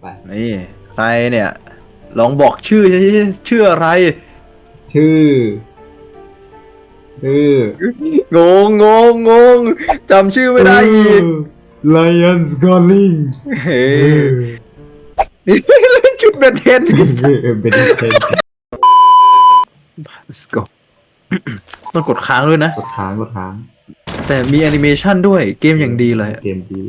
ไป นี่ใครเนี่ย ลองบอกชื่อสิชื่ออะไร ชื่อ ชื่องงงงงงจำชื่อไม่ได้อีกไลออนสกอลลิงเฮ้ยนี่เล่นชุดเบนเทนเป็นเทน Let's go ต้องกดค้างด้วยนะ กดค้างกดค้าง แต่มีแอนิเมชันด้วยเกมอย่างดีเลย เกมดี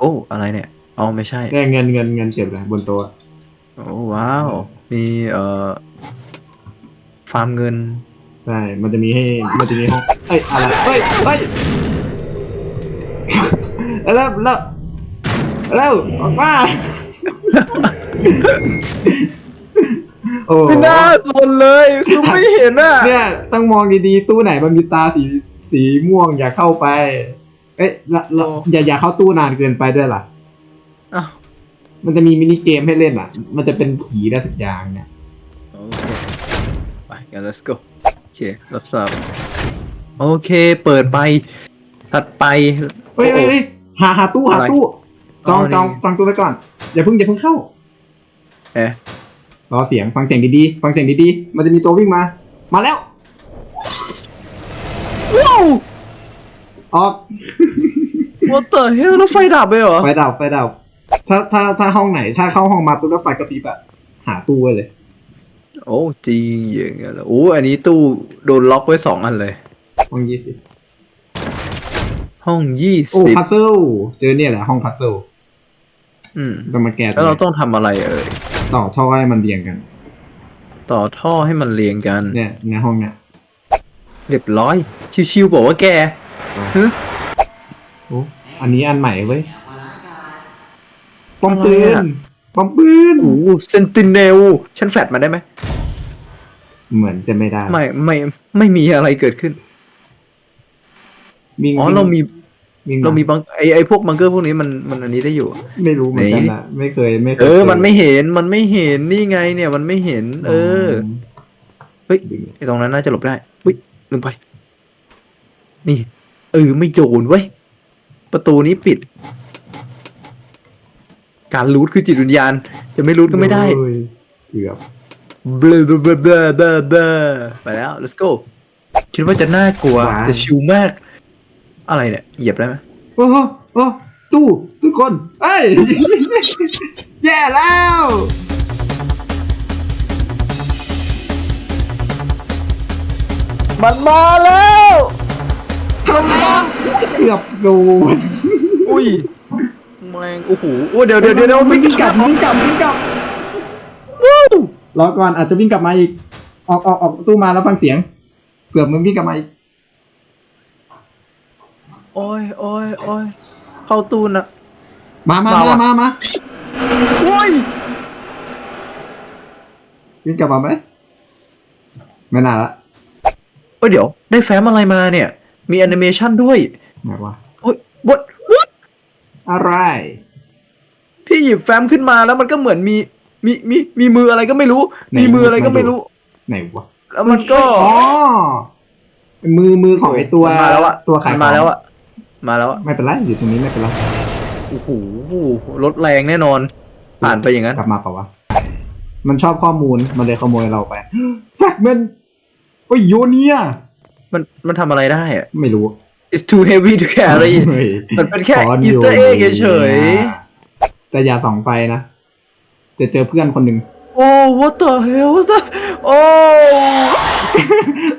โอ้ อะไรเนี่ย อ๋อไม่ใช่แน่เงินเงินเงินเก็บเลยบนโต๊ะโอ้ว้าว มีเอ่อฟาร์มเงิน ใช่ มันจะมีให้ มันจะมีห้องเอ้ยอะไรเฮ้ยเฮ้ยแล้วแล้วแล้วออกมาโอ้ไม่น่าสนเลยคือไม่เห็นอะเนี่ยต้องมองดีๆ ตู้ไหนมันมีตาสีสีม่วงอย่าเข้าไป เอ้ยละละอย่าอย่าเข้าตู้นานเกินไปด้วยล่ะ อ้าวมันจะมีมินิเกมให้เล่นอะ มันจะเป็นผีได้สักอย่างเนี่ยโอเคไปกัน let's go โอเครับทราบโอเค เปิดไปถัดไปเฮ้ยเฮ้ยเฮ้ยหาหาตู้หาตู้จองอ๋อนี่จองฟังตู้ไว้ก่อน อย่าเพิ่งอย่าเพิ่งเข้า เอ๊ะรอเสียงฟังเสียงดีๆฟังเสียงดีๆมันจะมีตัววิ่งมา มาแล้วว้าวออก what the hell แล้วไฟดับไปเหรอไฟดับไฟดับ ถ้าถ้าถ้าห้องไหน ถ้าเข้าห้องมาปุ๊บแล้วไฟกระพริบอะหาตู้ไว้เลย โอ้จริงอย่างเงี้ยเหรอโอ้อันนี้ตู้โดนล็อกไว้สองอันเลย ห้องยี่สิบห้องยี่โอ้สิบพัซเซิลเจอเนี่ยแหละห้องพัซเซิลอืมต้องมาแก้แล้วเราต้องทำอะไรเอ่ยต่อท่อให้มันเรียงกัน ต่อท่อให้มันเรียงกัน เนี่ยในห้องเนี่ย เรียบร้อย ชิวๆบอกว่าแก ฮะโอ้อันนี้อันใหม่เว้ย ปอมปือะไรนอะปอมปืนโอ้เซนติเนลฉันแฟดมาได้ไหมเหมือนจะไม่ได้ ไม่ไม่ไม่มีอะไรเกิดขึ้นวิ่งอ๋อเรามีวิ่งเรามีบังไอไอพวกบังเกอร์พวกนี้มันมันอันนี้ได้อยู่ไม่รู้เหมือนกันไหนนะไม่เคยไม่เคยเออ มันไม่เห็นมันไม่เห็นนี่ไงเนี่ยมันไม่เห็น เออเฮ้ยไอตรงนั้นน่าจะหลบได้อุ้ยลืมไป นี่เออไม่โดนเว้ยประตูนี้ปิด การรูทคือจิตวิญญาณ จะไม่รูทก็ไม่ได้เอ้ยเกือบเบลอเบลอเบลอเบลอเบลอเบลอไปแล้ว let's go คิดว่าจะน่ากลัวแต่ชิวมาก อะไรเนี่ย เหยียบได้ไหมโอ้โหโอ้ตู้ทุกคนเอ้ย แย่แล้วมันมาแล้วทำแล้วเกือบโดนอุ้ย แมงโอ้โหโอ้เดี๋ยวเดี๋ยวเดี๋ยวเดี๋ยววิ่งกลับวิ่งกลับวิ่งกลับวู้รอก่อนอาจจะวิ่งกลับมาอีก ออกออกออกประตู้มาแล้วฟังเสียงเกือบมันวิ่งกลับมาอีกโอ้ยโอ้ยโอ้ยเข้าตูนอะมามามามาว่ะมามาโอ้ยวิ่งกลับมาไหมไม่น่าละโอ้ยเดี๋ยว ได้แฟ้มอะไรมาเนี่ย มีแอนิเมชันด้วยไหนวะโอ้ย what what อะไร พี่หยิบแฟ้มขึ้นมาแล้วมันก็เหมือนมีมีมีมีมืออะไรก็ไม่รู้ มีมืออะไรก็ไม่รู้ ไหนวะแล้วมันก็อ๋อมือมือของไอตัวมันมาแล้วอะตัวขายมันขมาองแล้วอะมาแล้วอะไม่เป็นไรอยู่ตรงนี้ไม่เป็นไรโอ้โหรถแรงแน่นอน ผ่านไปอย่างนั้นกลับมาเปล่าวะมันชอบข้อมูลมันเลยขโมยเราไปแฟกเมนโอ้ยโยเนียมันมันทำอะไรได้อะไม่รู้ it's too heavy to carry เฮ้ยมันเป็นแค่สอนอีสเตอร์โยเอ็นีกเฉยแต่อย่าส่องไฟนะ จะเจอเพื่อนคนหนึ่งๆโอ้ what the hell was that โอ้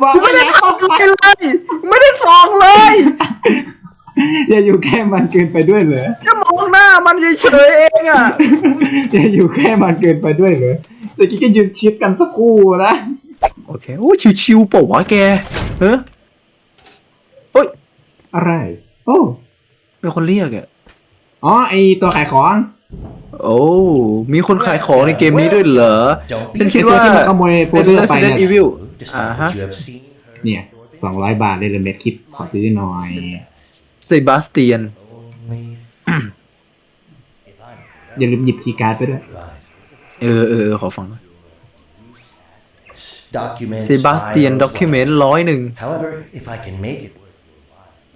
บอกกูไม่ไม่ได้ได้ส่องเลย ไม่ได้ส่องเลย อย่าอยู่แค่มันเกินไปด้วยเหรอแค่มองหน้ามันเฉยๆเองอะ อย่าอยู่แค่มันเกินไปด้วยเหรอตะกี้ก็ยืนชิดกันสักครู่นะ โอเค โอ้ ชิวๆเปล่าวะแกเฮ้ยโอ้ย อะไร โอ้มีคนเรียกอะ อ๋อไอตัวขายของ โอ้ มีคนขายของในเกมนี้ด้วยเหรอ Don't ฉัน be คิดไอตัวว่าที่มันขโมยโฟลเดอร์ไป Resident เนี่ย Evil despite Uh-huh. what you have seen, heard, เนี่ยสองร้อยบาทเลยเลยเม็ดคลิปขอซื้อหน่อยเซบาสเตียน only if I'm อย่าลืมหยิบคีย์การ์ดไปด้วย right. เออเออขอฟัง Documents. เซบาสเตียน files, ด็อกิเมนต์ร้อยหนึ่ง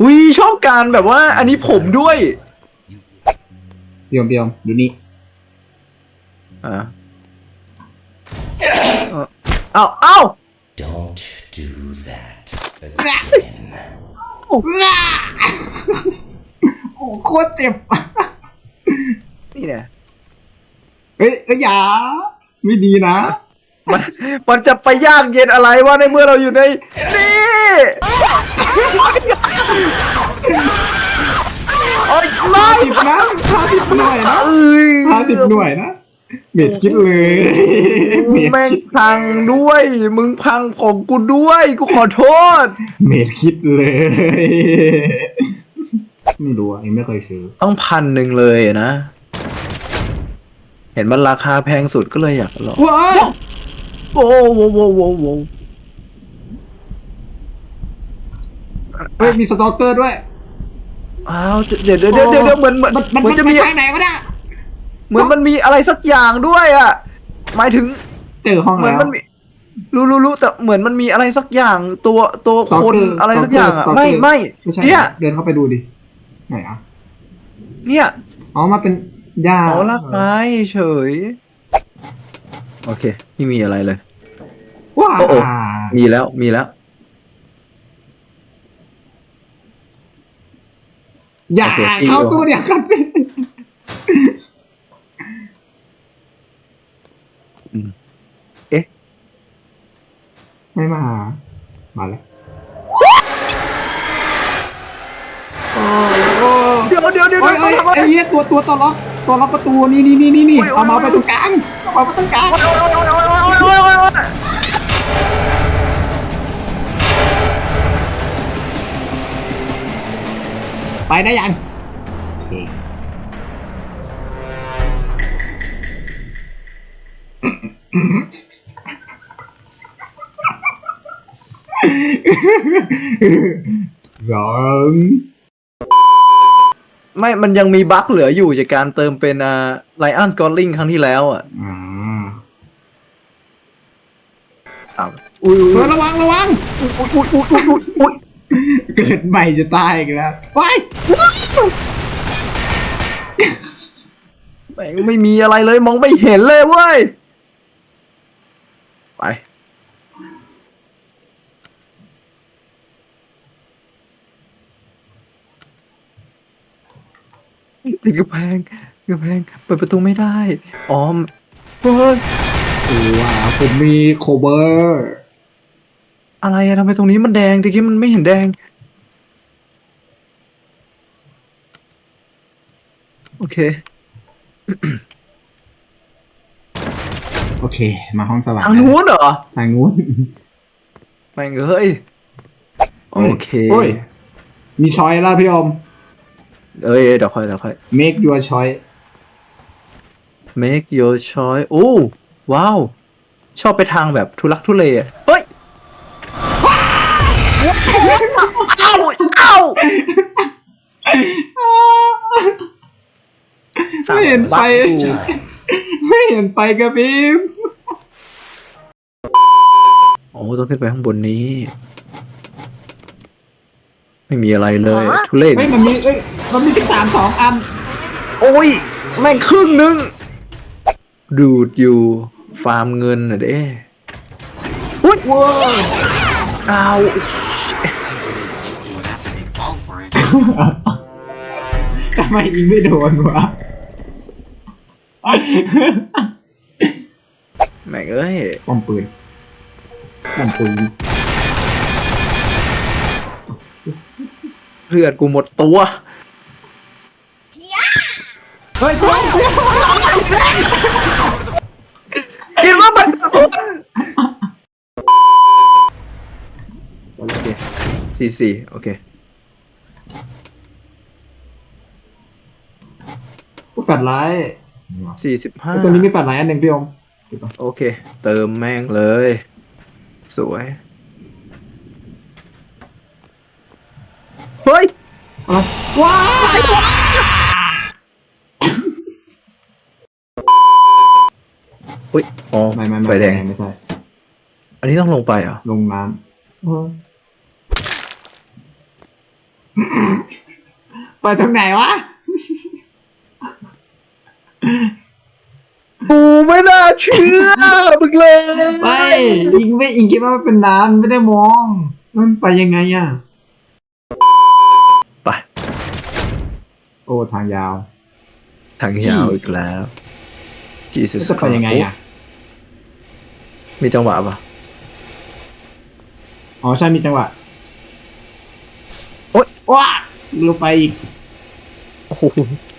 อุ้ยชอบการแบบว่า อันนี้ผมด้วยเปียมเปียมดูนี่อะเออเอ้าเอ้า Don't do that again. โอ้โคตรเจ็บนี่เนี่ยเฮ้ยเอ้ยอย่าไม่ดีนะ มันมันจะไปยากเย็นอะไรวะในเมื่อเราอยู่ในนี่ โอ๊ยไม่สิบนะห้าสิบหน่วยนะเอ้ยห้าสิบหน่วยนะเบ็ดคิดเลยเบ็ดแม่งคิดพังด้วย มึงพังของกูด้วย กูขอโทษ เบ็ดคิดเลยไม่รู้อะยังไม่เคยซื้อต้องพันหนึ่งเลยอะนะ เห็นมันราคาแพงสุดก็เลยอยากลองว้าวโอ้โหโว้โหโว้โห เฮ้ยมีสตอกเกอร์ด้วยอ้าวเดี๋ยวเดี๋ยวเดี๋ยวเดี๋ยวเดี๋ยวเหมือนเหมือนมันมันเหมือนจะมีทางไหนวะเนี่ยเหมือนมันมีอะไรสักอย่างด้วยอะ หมายถึงเจอห้องเหมือนแล้วมันมีรู้รู้รู้แต่เหมือนมันมีอะไรสักอย่างตัวตัวสตอกคนเกอร์อะไรสักอย่างอะสตอกเกอร์ไม่ไม่ไม่ใช่เนี่ยเดินเข้าไปดูดิไหนอะเนี่ยอ๋อมาเป็นหญ้าเอาลากไม้เฉย โอเค ไม่มีอะไรเลยว้าโอ้โอ้มีแล้วมีแล้ว อย่าโอเคเข้าตู้เดียวกันอืมเอ๊ะ ไม่มา มาแล้วโอ้โหเดี๋ยวเดี๋ยวเดี๋ยวโอ้ยเดี๋ยวโอ้ยทำอะไรไอ้เหี้ยตัวตัวตัวล็อกตัวล็อกประตูนี่นี่นี่นี่นี่โอ้ยโอ้ยเอามาไปตรงกลางเอามาไปตรงกลางโอ๊ยโอ๊ยโอ๊ยโอ๊ยโอ๊ยโอ๊ยโอ๊ยโอ๊ย ไปได้ยังโอเคร้องไม่ มันยังมีบั๊กเหลืออยู่จากการเติมเป็นอ่าไลออนสกอร์ลิงครั้งที่แล้วอะอ่าอ้าวอุ้ยเฮ้อุ้ยยระวังระวังอุ้ยอุ้ยอุ้ยอุ้ยอุ้ยอุ้ย เกิดใหม่จะตายอีกแล้วว้ายแม่งไม่มีอะไรเลยมองไม่เห็นเลยเว้ย ไป ติดกระแพงกระแพงเปิดประตูไม่ได้ อ๋อมเฮ้ยว้าวผมมีโคเวอร์ อะไรอะทำไมตรงนี้มันแดงตะกี้มันไม่เห็นแดง โอเค โอเค มาห้องสว่างทางนู้นเหรอทางนู้นแม่งเอ้ยโอเคโอ้ยมีช้อยแล้วพี่อม เอ้ยเดี๋ยวค่อยเดี๋ยวค่อย make your choice make your choice โอ้ว้าว ชอบไปทางแบบทุลักทุเลอะเฮ้ย เอ้าเอ้าไม่เห็นไฟ ไม่เห็นไฟกระพริบโอ้ต้องขึ้นไปข้างบนนี้ ไม่มีอะไรเลย ทุเรศเฮ้ยมันมีเอ้ยมันมีที่สามสองอัน โอ้ย แม่งครึ่งนึง ดูดอยู่ ฟาร์มเงินน่ะเด้อุ้ยว้าวอ้าว ทำไมยิงไม่โดนวะแม่งเอ้ยป้อมปืนป้อมปืนเลือดกูหมดตัวเฮ้ยป้อมคิดว่ามันโอเคสี่สี่โอเค แฟลชไลท์สี่สิบห้าไอ้ตัวนี้มีแฟลชไลท์อันหนึ่งพี่อมโอเค เติมแม่งเลย สวย เฮ้ยอะไรว้ายอุ้ยอ๋อไม่ไม่ไม่ไฟแดงไม่ใช่ อันนี้ต้องลงไปเหรอ ลงน้ำเออไปทางไหนวะ โอ้ไม่น่าเชื่อมึงเลยไม่อิงไม่อิงคิดว่ามันเป็นน้ำไม่ได้มอง มันไปยังไงอะ ไป โอ้ทางยาวทางยาวอีกแล้ว Jesus จะไปยังไงอะ มีจังหวะปะอ๋อใช่มีจังหวะ โอ๊ยว้าลงไปอีก โอ้โห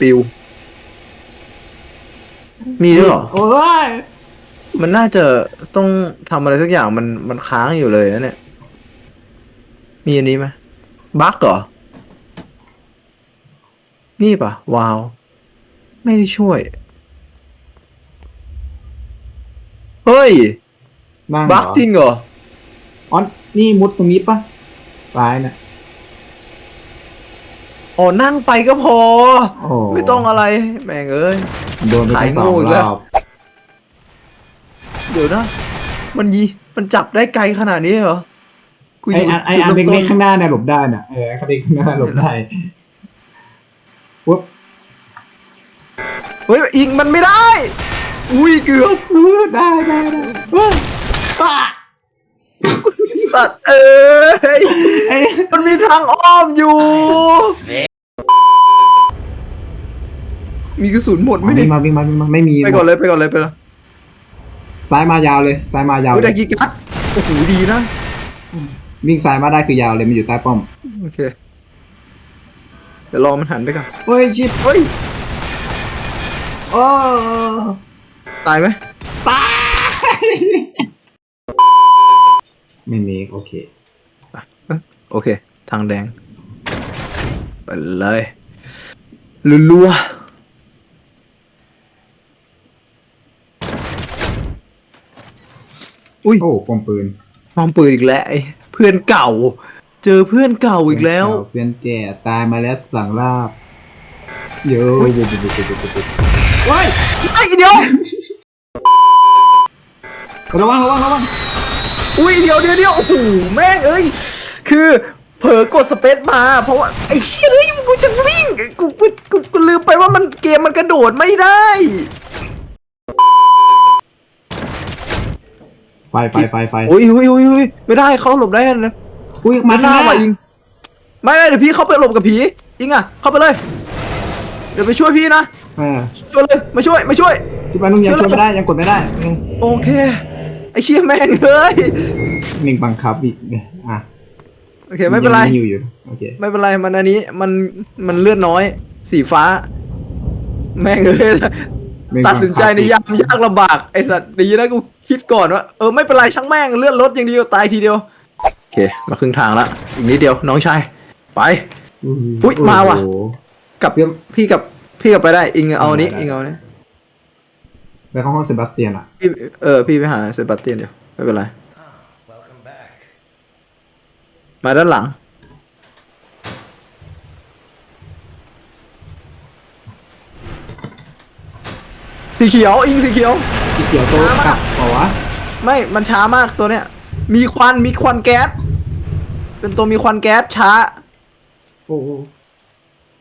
ปิว มีด้วยเหรอ โอ้ยมันน่าจะต้องทำอะไรสักอย่างมันมันค้างอยู่เลยนะเนี่ย มีอันนี้ไหมบั๊กเหรอ นี่ปะวาว ไม่ได้ช่วย เฮ้ยนั่งเหรอบั๊กจริงเหรอ อ๋อนี่มุดตรงนี้ปะซ้ายน่ะ อ๋อนั่งไปก็พอ โอ้ไม่ต้องอะไร แม่งเอ้ย โดนไปขายทั้งสองโง่อีกรแล้ว อบเดี๋ยวนะ มันยีมันจับได้ไกลขนาดนี้เหรอกูไออันไออันจุดเล็ริ่กมๆต้ข้างหน้าเนี่ยหลบได้น่ะเออไอ้คันเล็กข้างหน้าหลบได้ปุ๊บเฮ้ยอิงมันไม่ได้ อุ้ยเกือบเออได้ได้ได้เออป้า สัตว์เอ้ยไอ้มันมีทางอ้อมอยู่ มีกระสุนหมดไหมวิ่เนี่งยมาวิ่งมาวิ่งมาไม่มีไปก่อนเลยไปก่อนเลยไปเลยซ้ายมายาวเลยซ้ายมายาวเฮ้ยเลแต่ยกีกัดโอ้โหดีนะ วิ่งซ้ายมาได้คือยาวเลยมันอยู่ใต้ป้อมโอเค เดี๋ยวรอมันหันไปก่อนเฮ้ยชิบเฮ้ยโอ้ตายไหมตาย ไม่มีโอเค โอเค ทางแดง ไปเลยรัวๆอุ้ยโอ้ปอมปืนมองปืนอีกแล้วไอ้เพื่อนเก่า เจอเพื่อนเก่าอีกแล้ว เพื่อนแก่ตายมาแล้วสั่งลาบเยอะเยอะเยอะเยอะเยอะเยอะเยอะเฮ้ยไอ้เดียวระวังระวังระวัง อุ้ยเดียวเดียวเดียวโอ้โหแม่งเอ้ย คือเผลอกดสเปซมาเพราะว่าไอ้เชี่ยเฮ้ยกูจะวิ่งกูกูกูกูลืมไปว่ามันเกมมันกระโดดไม่ได้ไฟไฟไฟไฟอุ้ยอุ้ยอุ้ยอุ้ยไม่ได้เขาหลบได้กันนะอุ้ยมาข้างหน้าว่ะยิงไม่ไม่เดี๋ยวพี่เข้าไปหลบกับผียิงอะเข้าไปเลย เดี๋ยวไปช่วยพี่นะเออช่วยเลยมาช่วยมาช่วยที่บ้านนุ่งยังช่วยไม่ได้ยังกดไม่ได้อืมโอเค ไอ้เชี่ยแม่งเลยหนึ่งบังคับอีกอะโอเคไม่เป็นไร ยังอยู่อยู่โอเคไม่เป็นไรมันอันนี้มันมันเลือดน้อย สีฟ้า แม่งเอ้ยหนึ่งตัดสินใจในบังคับอีกยามยากลำบากไอสัตว์ดีนะกูคิดก่อนว่าเออไม่เป็นไรช่างแม่งเลื่อนรถอย่างเดียวตายทีเดียวโอเค มาครึ่งทางละอีกนิดเดียวน้องชายไป อุ๊ยมาว่ะโอ้โหกับพี่กับพี่กับไปได้อิงเอาอันนี้อิงเอาอั นนี้ไปห้องเซบาสเตียนอะพี่เออพี่ไปหาเซบาสเตียนเดี๋ยวไม่เป็นไร Welcome back. มาด้านหลัง สีเขียวอิงสีเขียว สีเขียวโตช้ามากกลับเปล่าวะไม่มันช้ามากตัวเนี้ย มีควันมีควันแก๊ส เป็นตัวมีควันแก๊สช้า โอ้โห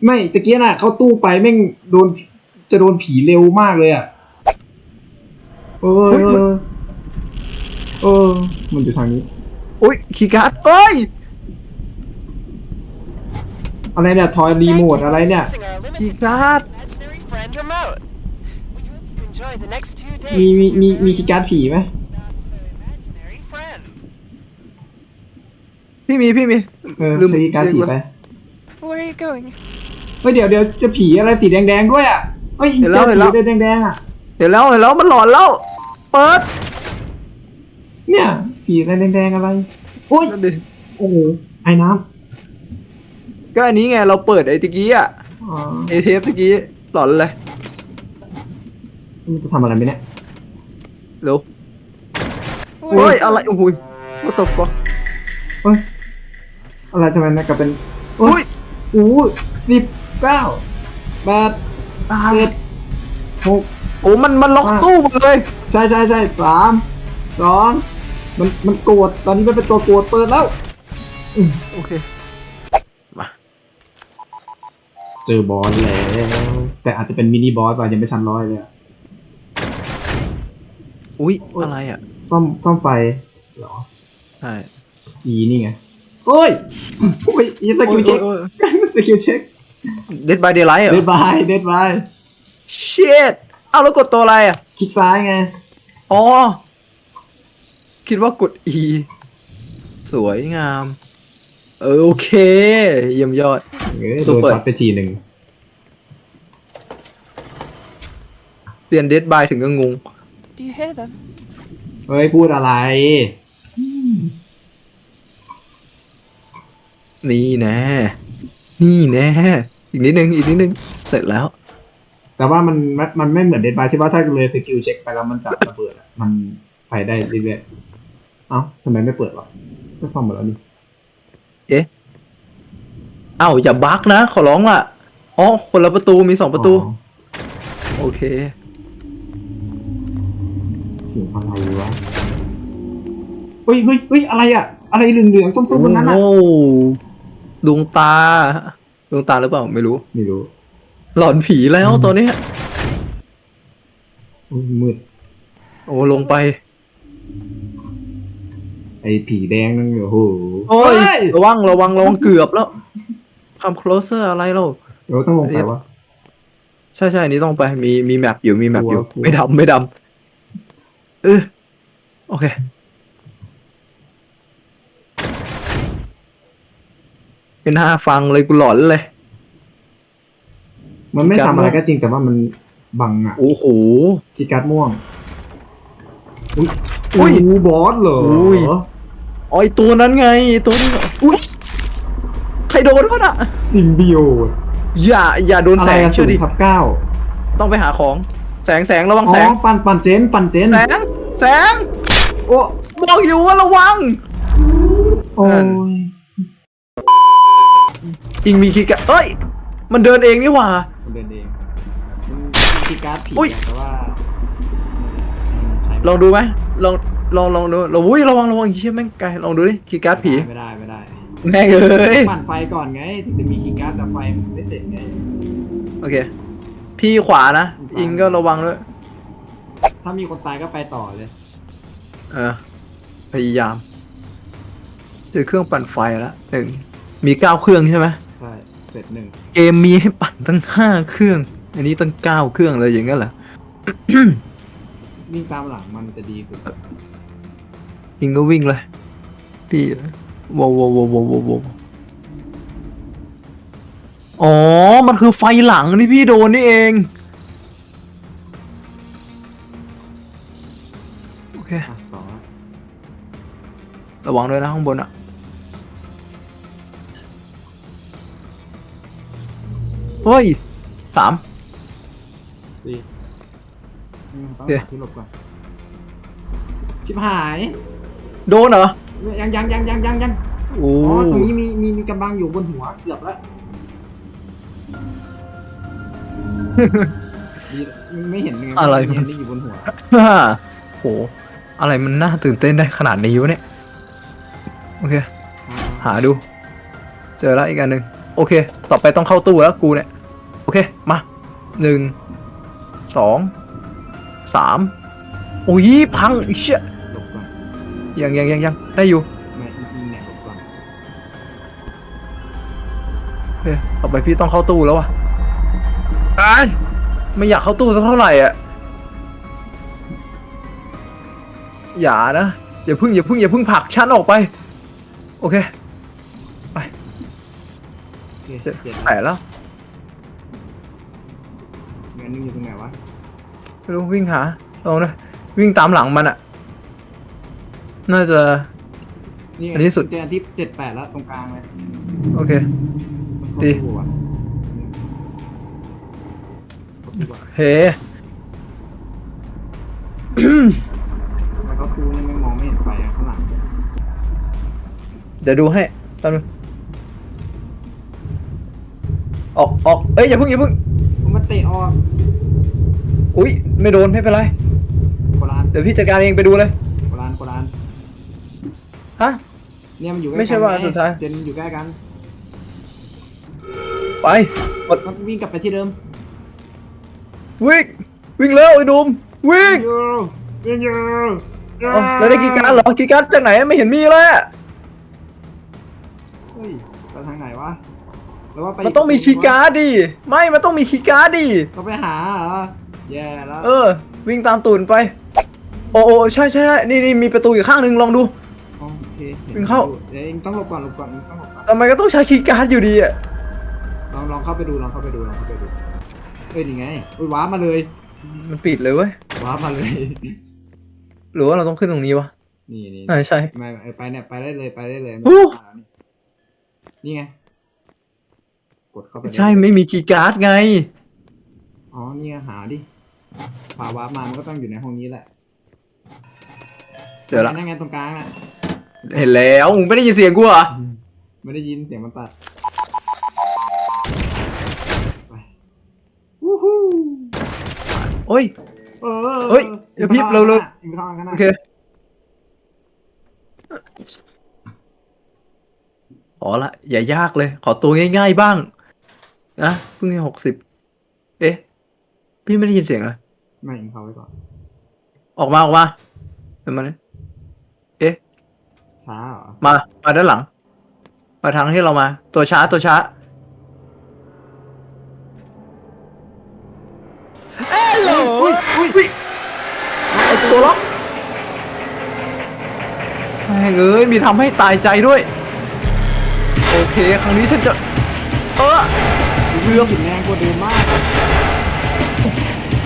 ไม่ตะเกียน่ะ เข้าตู้ไปแม่งโดนจะโดนผีเร็วมากเลยอะ เอออุ๊ยเออเออมันอยู่ทางนี้ อุ้ยคีย์การ์ดเอ้ยอะไรเนี่ย ทอยรีโมทอะไรเนี่ย Using our limited He got- time imaginary friend remote. We hope you enjoy the next two days. มีมี with มี your มีคีย์การ์ดผีไหม not so imaginary friend. พี่มีพี่มี เออลืมใช้คีย์การ์ดผีไป Where are you going? เฮ้ยเดี๋ยวเดี๋ยวจะผีอะไรสีแดงๆด้วยอะเฮ้ยเห็นแล้เจวอเห็นแล้วผีแดงๆอะ เห็นแล้วเห็นแล้วมันหลอนแล้ว เปิด เนี่ยผีอะไรแดงๆอะไรโอ้ยนั่นดิโอ้โหไอ้น้ก็อันนี้ไงเราเปิดไอ้ตะกี้อะำอ๋อไอเทปตะกี้หลอนเลยมันจะทำอะไรไหมเนี่ยเร็วเฮ้ยอะไรโอ้โห what the fuck เฮ้ยอะไรทำไมนะกับเป็นโอ้อุ้ยยโอ้สิบเก้าแปด เจ็ดหก โอ้มันมันล็อกอะตู้หมดเลย ใช่ใช่ใช่สามสองมันมันโกรธตอนนี้มันเป็นตัวโกรธเปิดแล้วโอเค มาเจอบอสแล้วแต่อาจจะเป็นมินิบอสป่ะยังไม่ชั้นร้อยเลยอะอุ้ยโอ๊ย อะไรอะ ซ่อมซ่อมไฟเหรอใช่ อีนี่ไงโอ้ยโอ้ยอีสกิลเช็คสกิลเช็คเดดบายเดย์ไลท์เหรเดอดบายเดดบาย เชิด เอาแล้วกดตัวอะไรอะ คลิกซ้ายไง อ๋อ คิดว่ากด E สวยงาม เออโอเค เยี่ยมยอด เออตัโดวนเปิดช็อตไปทีหนึ่งเซียนเดดบายถึงก็งง Do you hear them? เฮ้ยพูดอะไร นี่แน่ นี่แน่ อีกนิดนึง อีกนิดนึง เสร็จแล้ว แต่ว่ามันมันมันไม่เหมือนเดดบายที่ว่าถ้าเลยสกิลเช็คไปแล้วมันจะระเบิดอะมันไปได้เรื่อยๆเอ้าทำไมไม่เปิดวะก็ซ่อมหมดแล้วนี่เอ๊ะเอ้าอย่าบั๊กนะ ขอร้องล่ะอ๋อคนละประตูมีสองประตู อ๋อโอเค เสียงอะไรวะเฮ้ยเฮ้ยเฮ้ยอะไรอะอะไรเหลืองๆส้มๆบนนั้นอะโอ้ดวงตา ดวงตาหรือเปล่า ไม่รู้ ไม่รู้ หลอนผีแล้วตอนเนี้ยอุ๊ยมืด โอ้ลงไป ไอ้ผีแดงนั่นโอ้โหโอ้ย เฮ้ยระวังระวังระวังเกือบแล้ว come closer อะไรเราเดี๋ยวต้องลงไปวะ ใช่ใช่อันนี้ต้องไป มีมีแมปอยู่มีแมปอยู่ กลัวกลัว ไม่ดำไม่ดำเออโอเคไม่น่าฟังเลยกูหลอนเลย มันไม่การทำอะไรม่วงก็จริงแต่ว่ามันบังอะโอ้โหคีย์การ์ดม่วงอุ้ยอุ้ยโบอสเหรออุ้ยอ๋อไอตัวนั้นไงไอ้ตัวนี้อุ้ยใครโดนวะน่ะซิมบิโออย่าอย่าโดนอะแสไรงอะเชื่ศูอนดิย์ทับเก้าต้องไปหาของ แสงแสงระวังอ๋แสองปั่นปั่นเจนปั่นเจนแสงแสงโอ้บอกอยู่ว่าระวังโอ้ยอิงมีคีย์การ์ดเอ้ย มันเดินเองนี่หว่า มันเดินเองมันคีย์การ์ดผีอุ๊ยอะแต่ว่ามันใช้ลองดูไหมลองลองลองดูเราอุ้ยระวังระวังเชี่ยแม่งไกลลองดูดิคีย์การ์ดผีไม่ได้ไม่ได้แม่งเอ้ยปั่นไฟก่อนไง ถึงจะมีคีย์การ์ดแต่ไฟมันไม่เสร็จไง โอเค พี่ขวานะอิงก็ระวังด้วยถ้ามีคนตายก็ไปต่อเลย เออพยายามเจอเครื่องปั่นไฟแล้วหนึ่งมีเก้าเครื่องใช่ไหมใช่ เสร็จหนึ่งเกมมีให้ปั่นตั้งห้าเครื่อง อันนี้ตั้งเก้าเครื่องเลยอย่างนั้นเหรอ วิ่งตามหลังมันจะดีสุดอิงก็วิ่งเลย พี่โวโวโวโวโวโวอ๋อ มันคือไฟหลังที่พี่โดนนี่เอง โอเค อะสองละระวังด้วยนะข้างบนอะ เฮ้ยสาม สี่อืมต้องโอเค หาที่หลบก่อนชิบหายโดนเหรอยังยังยังยังยังยังโอ้อ๋อตรงนี้มีมีมีกำบังอยู่บนหัวเกือบแล้วดีไม่เห็นไงอะไรม่เห็นนี่อยู่บนหัวฮ่าโหอะไรมันน่าตื่นเต้นได้ขนาดนี้วะเนี่ย โอเค หาดู เจอแล้วอีกอันหนึ่งโอเค ต่อไปต้องเข้าตู้แล้วกูเนี่ย โอเค มาหนึ่งสองสามโอ้ยพังอีเชี่ยหลบก่อนยังยังยังยังได้อยู่ไม่ยิงเนี่ยหลบก่อนโอเคต่อไปพี่ต้องเข้าตู้แล้ววะไอ้ายไม่อยากเข้าตู้สักเท่าไหร่อะอย่านะอย่าพึ่งอย่าพึ่งอย่าพึ่งผลักฉันออกไป โอเค โอเคเจ็ดเจ็ดแปดแล้ว เงินนึงอยู่ตรงไหนวะไม่รู้วิ่งหาลองนะวิ่งตามหลังมันอะน่าจะ นี่อันนี้สุด เจออันที่เจ็ดแปดแล้วตรงกลางเลยโอเค มันเข้าดีตู้ว่ะเข้าตู้ว่ะเฮ้ มันเข้าตู้นี่ไม่มองไม่เห็นไฟอะข้างหลังเดี๋ยวดูให้แป๊บนึงออกออกเอ้ยอย่าพึ่งอย่าพึ่ง มันเตะออก อุ้ยไม่โดนไม่เป็นไรโครานเดี๋ยวพี่จัดการเองไปดูเลย โครานโครานฮะ เนี่ยมันอยู่ใกล้ไม่ใช่ว่ากันงสุดท้าย เจนอยู่ใกล้กันไปกดมันวิ่งกลับไปที่เดิมวิ่งวิ่งเร็วไอ้หนุ่มวิ่งอยู่ยังอยู่เอ้าแล้วได้กีย์การ์ดเหรอกีย์การ์ดจากไหนไม่เห็นมีเลยอะเฮ้ยไปทางไหนวะหรือว่าไปมันต้องมีคีย์การ์ดดิไม่มันต้องมีคีย์การ์ดดิ ต้องไปหาเหรอ แย่แล้วเออ วิ่งตามตูนไป โอ้โอ้ใช่ใช่ใช่นี่นี่มีประตูอยู่ข้างหนึ่งลองดู โอเคห็นวิ่งเข้า เดี๋ยวเองต้องหลบก่อนหลบก่อนเองต้องหลบก่อนทำไมก็ต้องใช้คีย์การ์ดอยู่ดีอะลองลองเข้าไปดูลองเข้าไปดูลองเข้าไปดูเอ้ยนี่ไงอุ้ยว้าร์ปมาเลยมันปิดเลยเว้ยว้าร์ปมาเลย หรือว่าเราต้องขึ้นตรงนี้วะนี่นี่อ่าใช่ ไม่เออไปเนี่ยไปได้เลยไปได้เลยโอ้มาแล้วนี่นี่ไงกดเข้าไปเลยใช่ไม่มีคีย์การ์ดไงอ๋อนี่ไงหาดิ พาวาร์ปมา มันก็ต้องอยู่ในห้องนี้แหละเดี๋ยวละนั่นไงตรงกลางอะ เห็นแล้วมึงไม่ได้ยินเสียงกูเหรอไม่ได้ยินเสียงมันตัดไปวู้ฮู้โอ้ย เออเฮ้ยเดี๋ยวพี่เร็วๆๆอีกข้างข้างหน้าโอเคขอละ อย่ายากเลย ขอตัวง่ายๆบ้างนะเพิ่งหกสิบเอ๊ะ พี่ไม่ได้ยินเสียงเหรอะ ไม่อิงเขาไว้ก่อน ออกมาออกมาเดี๋ยวมาเนี่ยเอ๊ะ ช้าเหรอ มา มาด้านหลัง มาทางที่เรามา ตัวช้าตัวช้าเอ้ยโหลอุ้ยอุ้ยไอตัวล็อกแม่งเอ้ยมีทำให้ตายใจด้วย โอเค ครั้งนี้ฉันจะ เออ เรื่องหินแรงกว่าเดิมมาก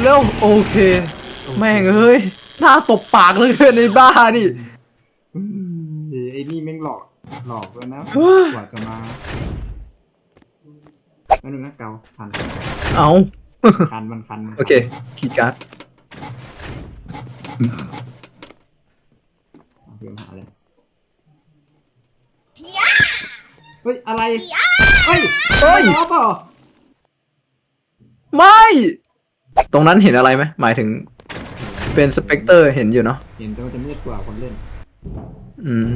เร็วโอเค แม่งเอ้ยหน้าตบปากเลยในบ้านี่อืมไอ้นี่แม่งหลอกหลอกเลยนะเฮ้ยกว่าจะมาแล้วนึงนะเกาพันเอาคันมันคันมันโอเคคีย์การ์ดเอาเพื่อนหาเลยเฮ้ยอะไรเฮ้ยเฮ้ยล้อเปล่าไม่ ตรงนั้นเห็นอะไรไหมหมายถึงเป็นสเปกเตอร์เห็นอยู่เนาะ เห็นแต่ว่าจะมืดกว่าคนเล่น อืม